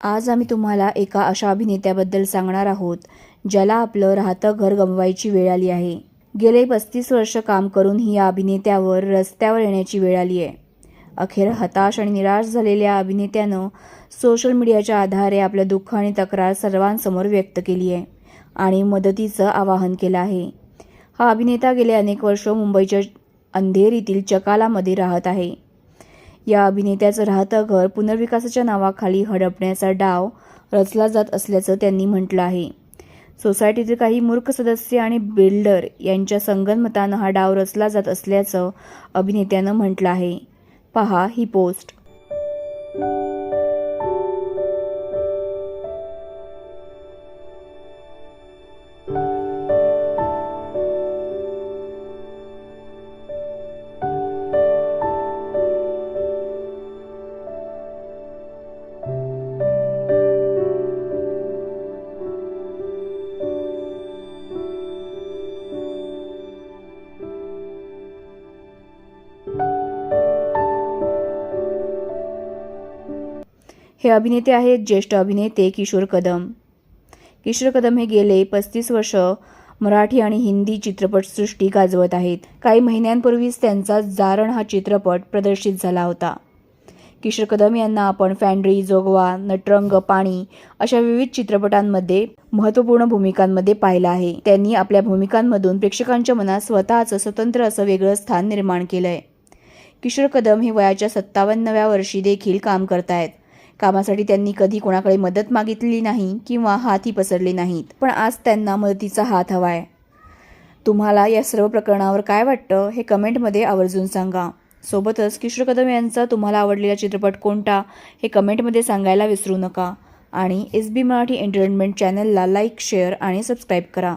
आज आम्ही तुम्हाला एका अशा अभिनेत्याबद्दल सांगणार आहोत ज्याला आपलं राहतं घर गमवायची वेळ आली आहे. गेले पस्तीस वर्ष काम करूनही या अभिनेत्यावर रस्त्यावर येण्याची वेळ आली आहे. अखेर हताश आणि निराश झालेल्या अभिनेत्यानं सोशल मीडियाच्या आधारे आपलं दुःख आणि तक्रार सर्वांसमोर व्यक्त केली आहे आणि मदतीचं आवाहन केलं आहे. हा अभिनेता गेले अनेक वर्ष मुंबईच्या अंधेरीतील चकालामध्ये राहत आहे. या अभिनेत्याचं राहतं घर पुनर्विकासाच्या नावाखाली हडपण्याचा डाव रचला जात असल्याचं त्यांनी म्हटलं आहे. सोसायटीतील काही मूर्ख सदस्य आणि बिल्डर यांच्या संगनमतानं हा डाव रचला जात असल्याचं अभिनेत्यानं म्हटलं आहे. पहा ही पोस्ट. हे अभिनेते आहेत ज्येष्ठ अभिनेते किशोर कदम. किशोर कदम हे गेले पस्तीस वर्ष मराठी आणि हिंदी चित्रपटसृष्टी गाजवत आहेत. काही महिन्यांपूर्वीच त्यांचा जारण हा चित्रपट प्रदर्शित झाला होता. किशोर कदम यांना आपण फॅन्ड्री जोगवा नटरंग पाणी अशा विविध चित्रपटांमध्ये महत्त्वपूर्ण भूमिकांमध्ये पाहिलं आहे. त्यांनी आपल्या भूमिकांमधून प्रेक्षकांच्या मनात स्वतःचं स्वतंत्र असं वेगळं स्थान निर्माण केलंय. किशोर कदम हे वयाच्या सत्तावन्नव्या वर्षी देखील काम करतायत. कामासाठी त्यांनी कधी कोणाकडे मदत मागितली नाही किंवा हातही पसरले नाहीत. पण आज त्यांना मदतीचा हात हवाय. तुम्हाला या सर्व प्रकरणावर काय वाटतं हे कमेंटमध्ये आवर्जून सांगा. सोबतच किशोर कदम यांचा तुम्हाला आवडलेला चित्रपट कोणता हे कमेंटमध्ये सांगायला विसरू नका. आणि एस बी मराठी एंटरटेनमेंट चॅनलला लाईक शेअर आणि सबस्क्राईब करा.